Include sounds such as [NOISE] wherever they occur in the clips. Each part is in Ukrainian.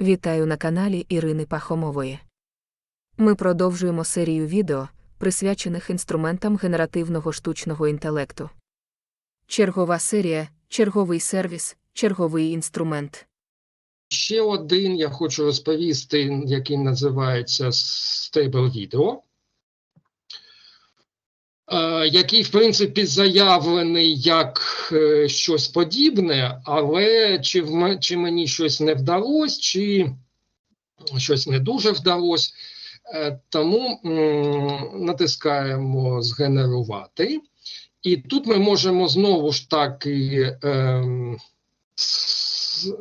Вітаю на каналі Ірини Пахомової. Ми продовжуємо серію відео, присвячених інструментам генеративного штучного інтелекту. Чергова серія, черговий сервіс, черговий інструмент. Ще один я хочу розповісти, який називається Stable Video, який, в принципі, заявлений як е, щось подібне, але чи, в, чи мені щось не вдалося, чи щось не дуже вдалося. Е, Тому натискаємо згенерувати. І тут ми можемо знову ж таки с-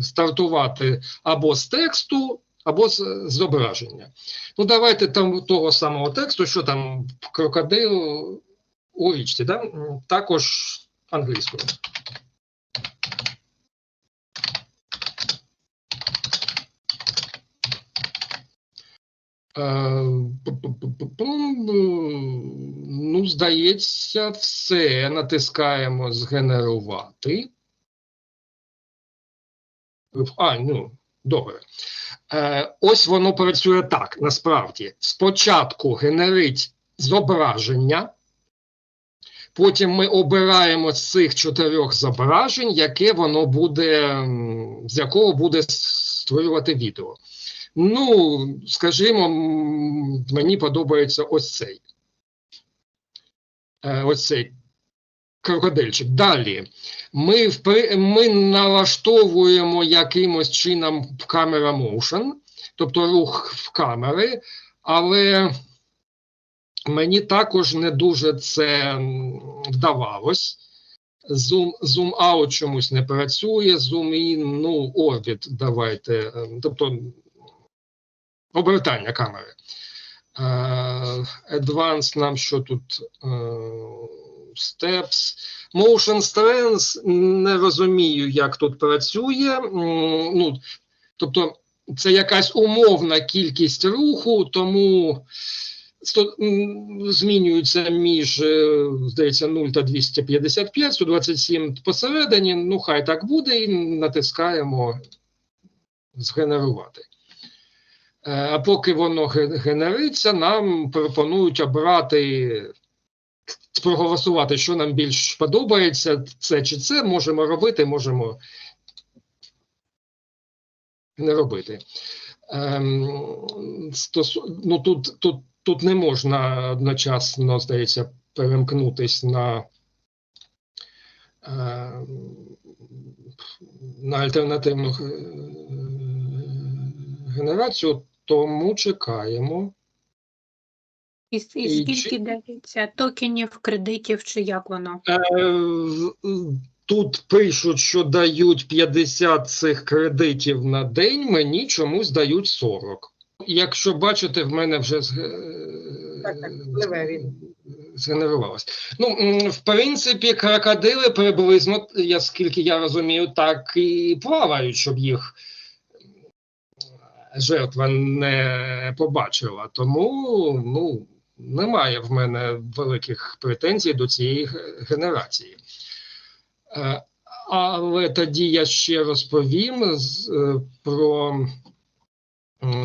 стартувати або з тексту, або зображення. Ну, давайте там того самого тексту, що там крокодил у річці, да? Також англійською. Е, Ну, здається, все. Натискаємо згенерувати. А, ну, добре. Е, ось воно працює так, насправді. Спочатку генерить зображення, потім ми обираємо з цих чотирьох зображень, яке воно буде, з якого буде створювати відео. Ну, скажімо, мені подобається ось цей. Е, ось цей крокодильчик. Далі. Ми, впри- ми налаштовуємо якимось чином камера motion, тобто рух в камери, але мені також не дуже це вдавалось. Зум, зум out чомусь не працює, зум in, ну, орбіт давайте, ем, тобто обертання камери. Е, Advanced нам що тут? Steps. Motion Strength не розумію, як тут працює. Ну, тобто, це якась умовна кількість руху, тому змінюється між, е, здається, 0 та 255, 127 посередині. Ну, хай так буде, і натискаємо згенерувати. Е, А поки воно генериться, нам пропонують обрати, проголосувати, що нам більш подобається, це чи це. Можемо робити, можемо не робити. Ем, стосу- ну, тут, тут, тут не можна одночасно, здається, перемкнутись на, ем, на альтернативну е, генерацію, тому чекаємо. І, і чи- скільки дається токенів, кредитів, чи як воно? Е, Тут пишуть, що дають 50 цих кредитів на день, мені чомусь дають 40. Якщо бачите, в мене вже Так, так, згенерувалось. Ну, в принципі, крокодили приблизно, я скільки я розумію, так і плавають, щоб їх жертва не побачила. Тому ну, немає в мене великих претензій до цієї генерації. Е, Але тоді я ще розповім е, про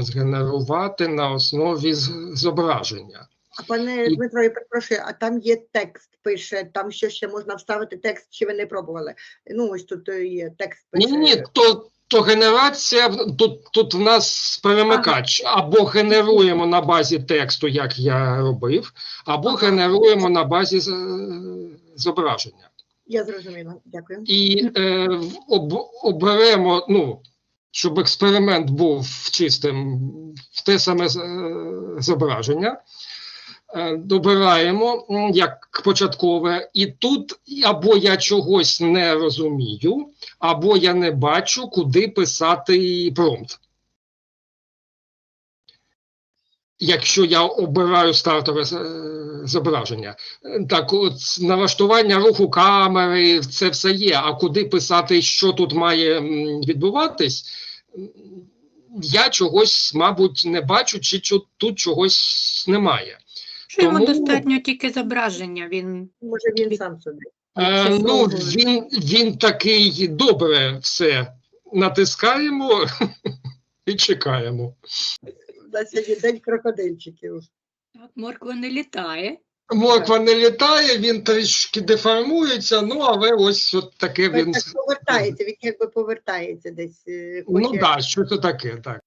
згенерувати на основі зображення. А пане Дмитро, я перепрошую, а там є текст, пише, там що ще можна вставити текст, чи ви не пробували? Ну, ось тут е, є текст Ні, ні, то, то генерація тут, тут в нас перемикач. Або генеруємо на базі тексту, як я робив, або генеруємо на базі зображення. Я зрозуміла, дякую. І е, об, оберемо, ну, щоб експеримент був чистим, в те саме е, зображення. Е, Добираємо як початкове, і тут або я чогось не розумію, або я не бачу, куди писати промпт. Якщо я обираю стартове е, зображення, так от налаштування руху камери, це все є. А куди писати, що тут має відбуватись, я чогось, мабуть, не бачу, чи тут чогось немає. Що йому Тому- достатньо тільки зображення, він Може він сам собі. Е, ну, він, він такий добре все натискаємо. [LAUGHS] і чекаємо. Сьогодні день крокодильчиків. Так, морква не літає. Морква не літає, він трішки деформується, ну але ось от таке він. Так повертається, він якби повертається десь. е, Ну хоче- так, да, що це таке, так.